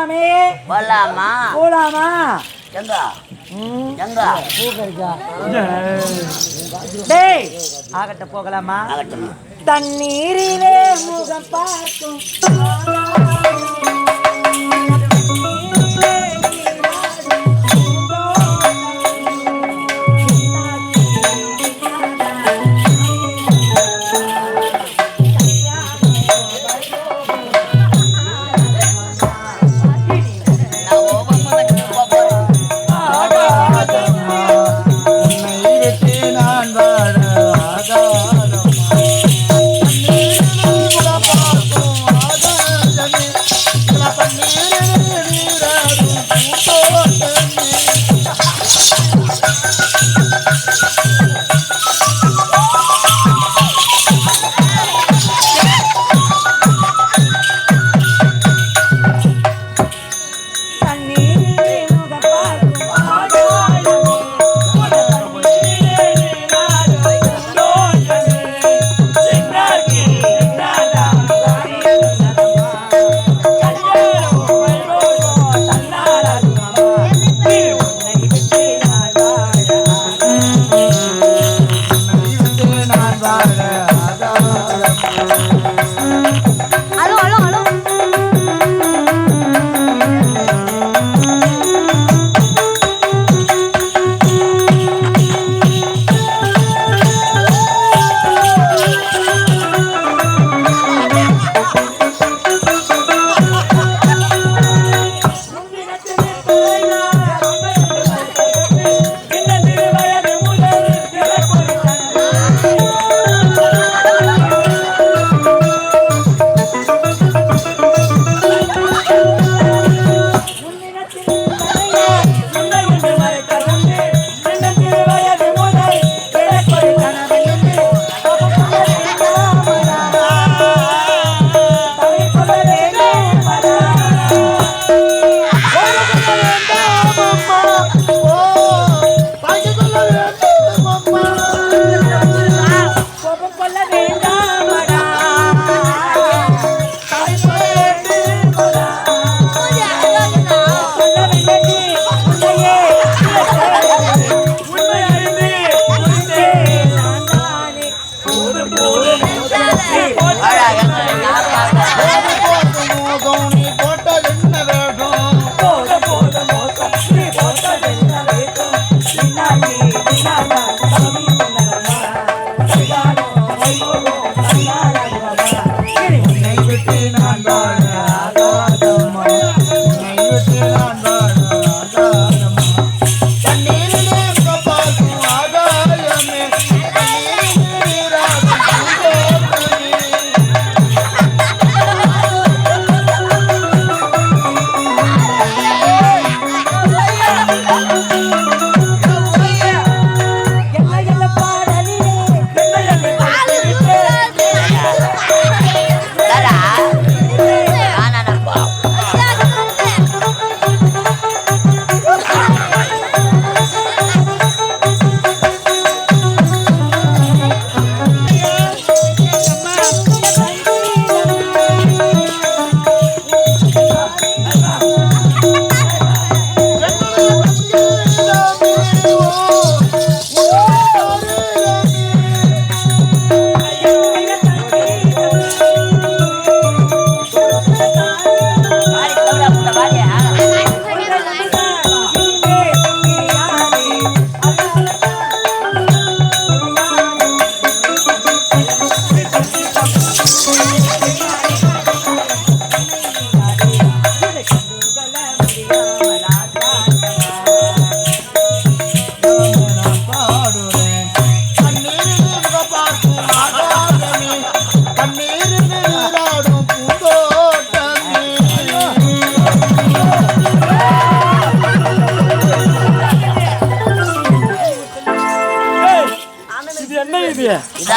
போலாமா? போலாமா? எங்க? ம், எங்க. டேய் ஆகட்ட போகலாமா? ஆகட்டும் தண்ணீரிலே முகம் பார்க்கும்.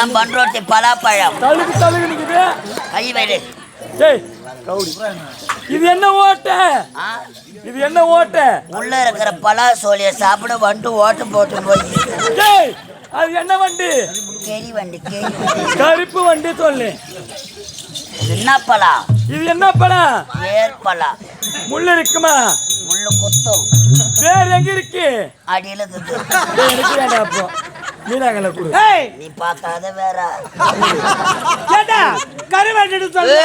இதான் பண்ரோட்டி பலாப்பழம். தழுகு தழுகு நிக்குது. கை வைடு. டேய் கவுடி. இது என்ன ஓட்டை? இது என்ன ஓட்டை? உள்ள இருக்கிற பலா சோழிய சாப்பிட வண்டு ஓட்டு போட்டு போய். டேய் அது என்ன வண்டி? கேரி வண்டி கேரி கருப்பு வண்டி சொல்லு. என்ன பழம் இது என்ன பழம் வேர்பழம் முள்ளு இருக்குமா? முள்ளு குத்தும். வேர் எங்க இருக்கு? அடியில எனக்கு வேண்டாம் அப்போ. மீனாங்கல கொடு. ஏய்! நீ பார்க்காத வேற. ஏண்டா? கருவாட்டு சொல்லு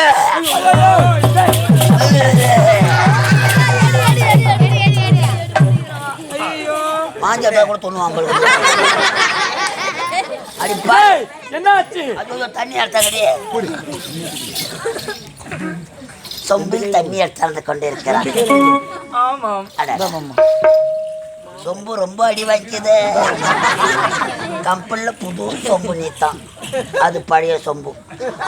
மாஞ்சட்டா கூட துண்ணுவாங்க என்னாச்சு? தண்ணி எடுத்தாங்கடி. சொம்பில் தண்ணி எடுத்தாந்து கொண்டு இருக்கிறான் ஆமாம். சொம்பு ரொம்ப அடி வைக்குது கம்பல்ல புது சொம்பு நீத்தான். அது பழைய சொம்பு.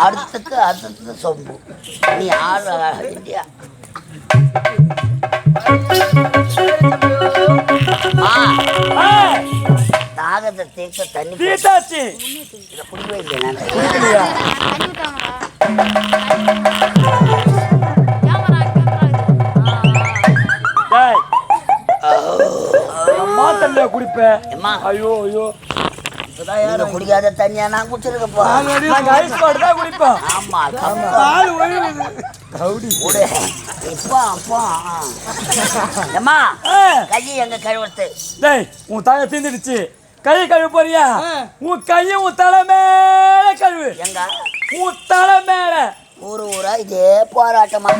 அடுத்துக்கு அடுத்தது சொம்பு. நீ ஆள் ஏய், தாகத்தை தீர்க்க தண்ணி. தீட்டாச்சு. இதை குடிக்கவே இல்லை நான் தண்ணியா குடிப்பேன் ஐயோ ஐயோ. குடிக்காத தண்ணியா நான் குடிச்சிருக்கப்பா நாங்க ஐஸ் வாட்டர் தான் குடிப்போம் ஆமா. பால் ஒழுகுது கவுடி. குடு. இப்போ அப்போ. அம்மா எங்க கழுவுறது? டேய் உன் தீந்துடுச்சு. கையை கழுவ போறியா. உன் கையை உன் தலை மேல கழுவு. எங்க? உன் தலை மேல. ஊரு ஊரா? இதே போராட்டமா?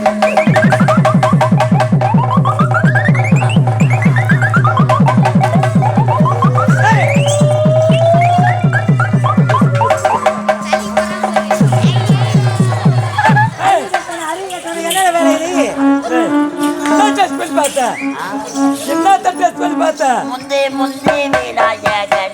டெஸ்ட் பண்ணி பார்த்த? என்ன டெஸ்ட் பண்ணி பார்த்த? முந்தே முந்தே விநாயகன்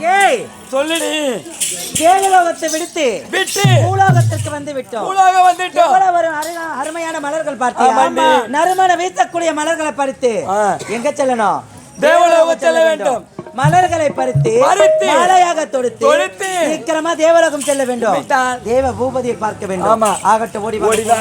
ஏய் சொல்லுடி. தேவலோகத்தை விடுத்து விட்டு. பூலோகத்திற்கு வந்து விட்டோம். உலக வந்துட்டோம். அருகா- அருமையான மலர்கள் பார்த்தியா? ஆமாண்டி. நறுமண வீசக்கூடிய மலர்களை பறித்து. எங்க செல்லணும்? தேவலோகம் செல்ல வேண்டும். மலர்களை பறித்து பறித்து, மாலையாக தொடுத்து தொடுத்து, சீக்கிரமா தேவலோகம் செல்ல வேண்டும் விட்டால். தேவ பூபதியை பார்க்க வேண்டும் ஆமா. ஆகட்டும் ஓடி வா. ஓடி வா.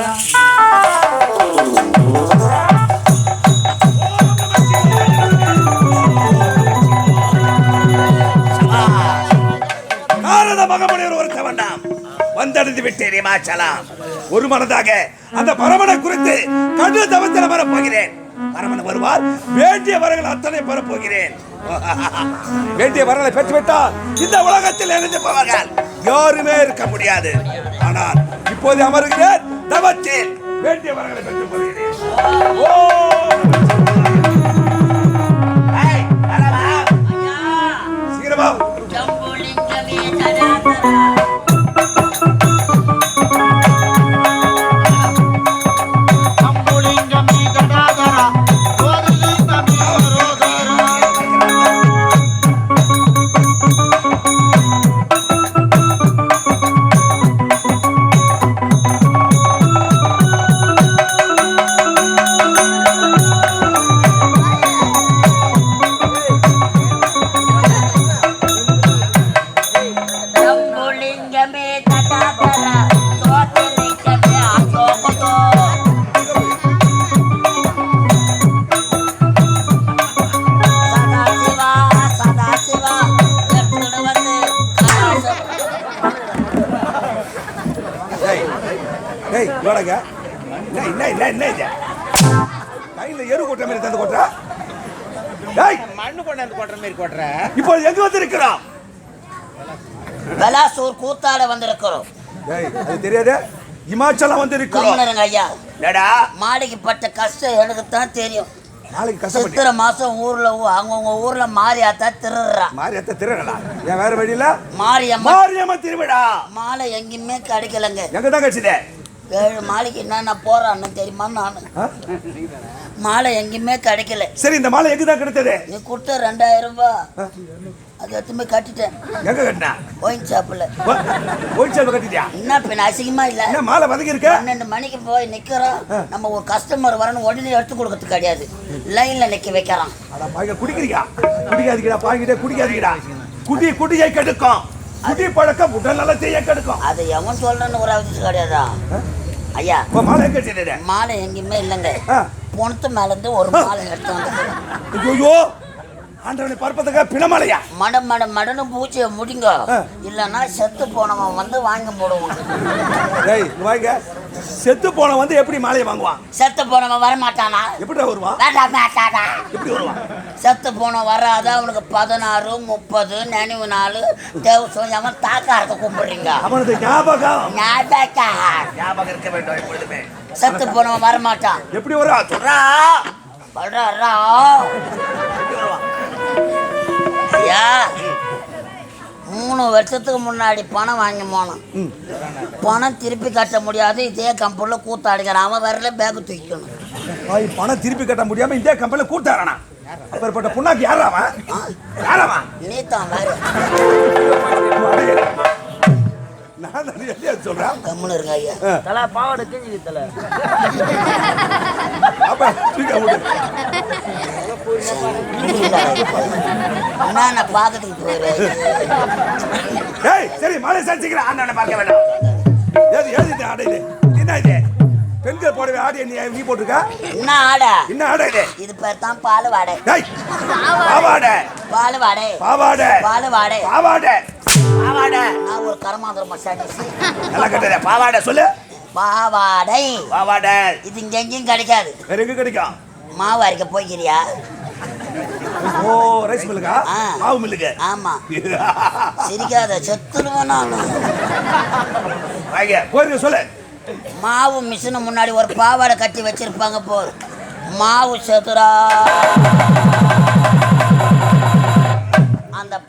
நாரத மகமுனிவர் ஒருத்த வேண்டாம் வந்தடைந்து விட்டேன் இமாச்சலாம் ஒரு மனதாக அந்த பரமனை குறித்து கண்டு தவத்தில் வரப்போகிறேன் பரமன் வருவார். வேண்டிய வரங்கள் அத்தனை பெறப்போகிறேன் வேண்டிய வரங்களை பெற்றுவிட்டால் இந்த உலகத்தில் இணைந்து போவார்கள். யாருமே இருக்க முடியாது. ஆனால் இப்போது அமருகிறேன். தவத்தில் வேண்டிய வரங்களை பெற்று போகிறேன் ஓ! ஏய் இவடங்க என்ன என்ன என்ன இது? கையில எரு கொட்ட மாதிரி தந்து கொட்டா ஏய் மண்ணு கொண்டாந்து கொட்டுற மாதிரி கொட்டுற? இப்போ எங்க வந்து இருக்கிறோம் வெலாசூர் கூத்தாட வந்திருக்கிறோம். அது தெரியாதே? இமாச்சலம் வந்து இருக்கிறோம் கவர்னருங்க ஐயா. ஏடா மாடிக்கு பட்ட கஷ்டம் எனக்கு தான் தெரியும். நாளைக்கு கஷ்டப்பட்டு சித்திரை மாசம் ஊர்ல அவங்கவங்க ஊர்ல மாரியாத்தா திருடுறா. மாரியத்த திருடலா? ஏன் வேற வழியில மாரியம்மா மாரியம்மன் திருவிழா. மாலை எங்கேயுமே கிடைக்கலங்க. எங்க தான் கிடைச்சதே? ஏழு மாலைக்கு என்னென்ன போறான்னு தெரியுமா நான்? மாலை எங்கேயுமே கிடைக்கல. சரி இந்த மாலை எங்க தான் கிடைத்தது? நீ கொடுத்த ரெண்டாயிரம் ரூபாய் அது எடுத்துமே கட்டிட்டேன். எங்க கட்டினா? ஒயின் ஷாப்பில். போய் செல்வ கட்டிட்டியா? என்ன பின்ன அசிங்கமா இல்ல? என்ன மாலை வதங்கி இருக்க பன்னெண்டு மணிக்கு போய் நிக்கிறோம். நம்ம ஒரு கஸ்டமர் வரணும் உடனே எடுத்து கொடுக்கறது கிடையாது. லைன்ல நிக்க வைக்கிறான் அட பாய்ங்க குடிக்கிறீங்க குடிக்காதீங்கடா பாய்கிட்டே குடிக்காதீங்கடா. குடி குடியை கெடுக்கும். குடி பழக்கம் உடல் நலத்தையே கெடுக்கும். அது எவன் சொல்றன்னு ஒரு அவசியம் கிடையாதா? ஐயா மாலை எங்க மாலை எங்கேயுமே இல்லைங்க. பொணத்து மேல இருந்து ஒரு மாலை எடுத்து வந்து ஐயோ. ஆண்டவனை பார்ப்பதுக்கா பிணமாலையா? மட மட மடனு பூச்சியை முடிங்க. இல்லைன்னா செத்து போனவன் வந்து வாங்கி டேய் இங்க வாங்க. செத்து போன வந்து எப்படி மாலையை வாங்குவான்? செத்து போனவன் வர மாட்டானா எப்படி வருவான் எப்படி வருவான்? செத்து போன வராத அவனுக்கு பதினாறு முப்பது நினைவு நாள் தேவசம் அவன் தாக்காரத்தை கூப்பிடுறீங்க அவனது ஞாபகம். ஞாபகம். ஞாபகம் இருக்க வேண்டும் எப்பொழுதுமே. செத்து போனவன் வரமாட்டான். எப்படி வருவா சொல்றா வர்றா வருவான்? ஐயா மூணு வருஷத்துக்கு முன்னாடி பணம் வாங்கி போனான் ம். பணம் திருப்பி கட்ட முடியாது இதே கம்பெனியில் கூத்தாடிக்கிறான். அவன் வரல பேக்கு தூக்கணும் பணம் திருப்பி கட்ட முடியாம இந்த கம்பெனில கூட்டாரானா அப்பேற்பட்ட புண்ணாக்கு யாராவன் யாராவன் நீ தான் வேறு. நான் தான் எதையா சொல்றேன்? கம்முன்னு இருங்க ஐயா. தலை பாவாடை கிஞ்சி தலை அப்ப தூக்கி. என்ன நான் பார்க்கறதுக்கு போயிடுறேன் ஏய் சரி மாலை பார்க்க வேண்டாம். ஏது இது ஆடை இது? என்ன இது? பெண்கள் போடவே ஆடை நீ நீ போட்டிருக்க? என்ன ஆடை? என்ன ஆடை இது? இது பேர் தான் பால் வாடை பாவாடை. பால் வாடை பாவாடை. பால் வாடை பாவாடை. பாவாடை. நான் ஒரு கரமாந்திர மசாஜ் நல்லா கட்டுற பாவாடை சொல்லு. பாவாடை. பாவாடை. இது இங்க எங்கேயும் கிடைக்காது. வேற எங்க கிடைக்கும்? மாவு அரைக்க போய்க்கிறியா? ஓ ரைஸ் மில்லுக்கா. மாவு மில்லுக்கு ஆமா. சிரிக்காத நான். போயிருங்க சொல்லு. மாவு மிஷினு முன்னாடி ஒரு பாவாடை கட்டி வச்சிருப்பாங்க போர் மாவு செத்துரா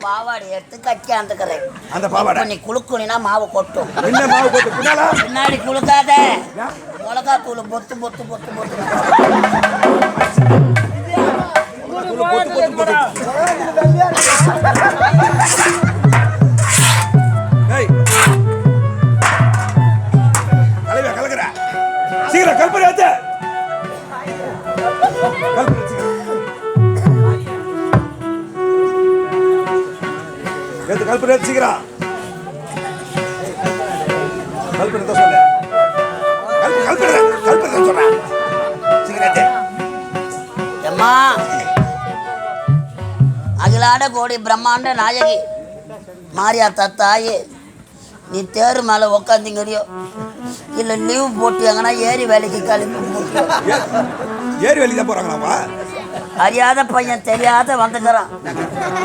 பாவாடை எடுத்து கட்டி அந்துக்கிறேன் அந்த பாவாடை? நீ குளுக்குனா மாவு கொட்டும். என்ன மாவு போட்டு பின்னால? பின்னாடி குளுக்காத? மிளகா தூள் பொத்து பொத்து பொத்து பொத்து. ஏய் கல்பனை சீக்கிரம் கல்பனை தான் சொல்லு. கல்பனை கல்பனை கல்பனை தான் சொல்றேன் சீக்கிரம் ஏத்து அம்மா அகிலாட கோடி பிரம்மாண்ட நாயகி மாரியாத்தா தாயே நீ தேர் மேலே உக்காந்தீங்கறியோ? இல்லை லீவ் போட்டு எங்கன்னா ஏறி வேலைக்கு கிளம்பி ஏரி வேலைக்கு தான் அறியாத பையன் தெரியாத வந்துக்கிறான்.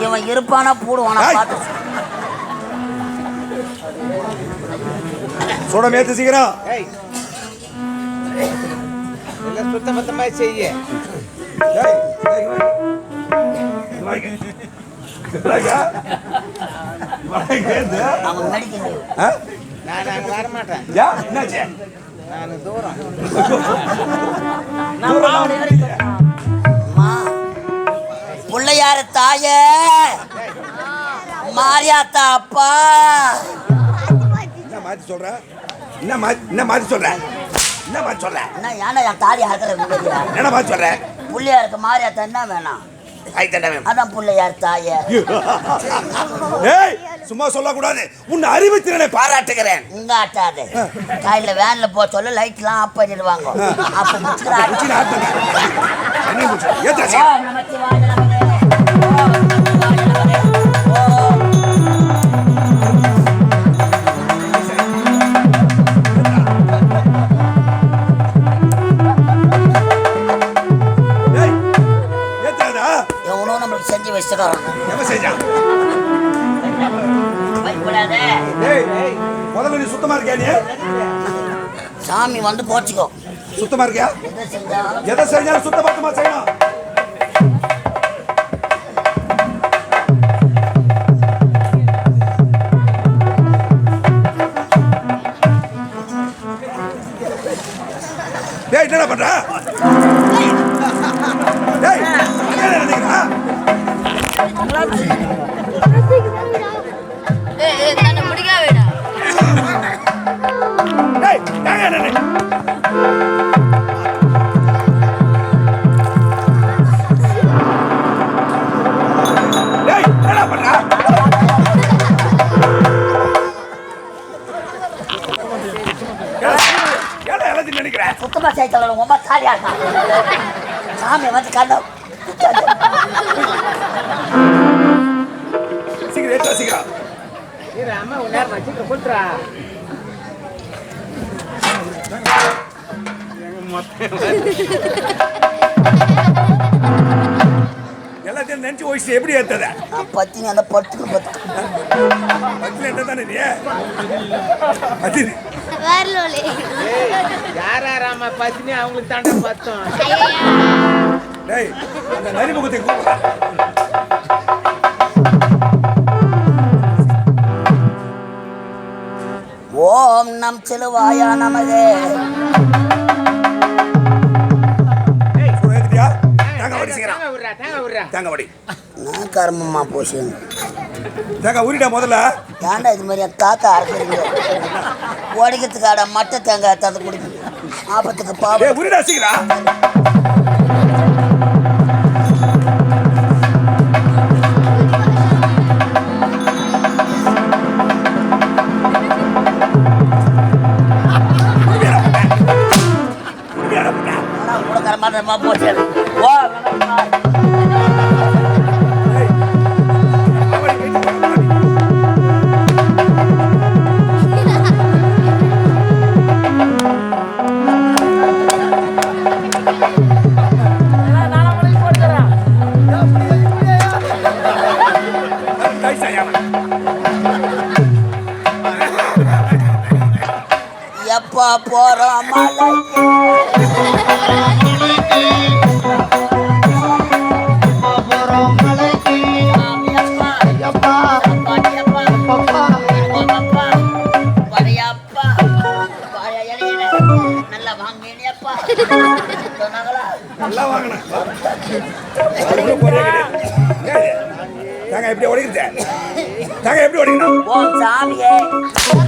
இவன் இருப்பானா பூடுவானா. பார்த்து. சுட மேத்து சீக்கிரம். ஏய். எல்லாம் சுத்த பத்தமா செய்ய? நான் அங்க வர மாட்டேன் யா, என்னாச்சு? நான் தூரம். தூரம் நான் வந்து- அம்மா பிள்ளையார தாயே. மாரியாத்தா அப்பா. என்ன மாத்தி சொல்ற? என்ன மாத்தி- என்ன மாத்தி சொல்ற? என்ன மாத்தி சொல்ற? என்ன ஏன்னா என் தாலி அறுக்கிற முடியா என்ன மாத்தி சொல்ற? பிள்ளையாருக்கு மாரியாத்தா என்ன வேணாம். அதான் பிள்ளையார் தாயே. ஏய், சும்மா சொல்லக்கூடாது. உன் அறிவுத்திறனை பாராட்டுகிறேன். இங்க ஆட்டாது. காலையில வேன்ல போக சொல்ல லைட்லாம் ஆஃப் பண்ணிடுவாங்க. அப்ப முதல்ல நீ சுத்தமா இருக்கியா நீ? சாமி வந்து போச்சுக்கோ சுத்தமா இருக்கியா? எதை செஞ்சாலும். சுத்த பத்தமா செய்யணும். டேய் என்னடா பண்ற? எல்லாத்தையும் நினைச்சு வயசு எப்படி ஏத்தத? பத்தினி அந்த பத்துக்கு பத்து பத்துல என்ன தானே நீ? பத்தினி. அவங்களுக்கு தாண்டா பத்தம். டேய் அந்த நரிமுகத்தை கூப்பிடுறா தேங்க விடுறா தேங்காய் வடி. நான் கர்மமா போச்சு தேங்காய் உரிடா முதல்ல? ஏன்டா இது மாதிரி காக்கா அரைக்கிறீங்க? உடைக்கிறதுக்கு ஆட மட்டை தேங்காய் தந்து குடிக்கணும் ஆபத்துக்கு பாவம். ஆனா கூட கர்மாந்தரமா போச்சு தேங்காய் எப்படி சாமியே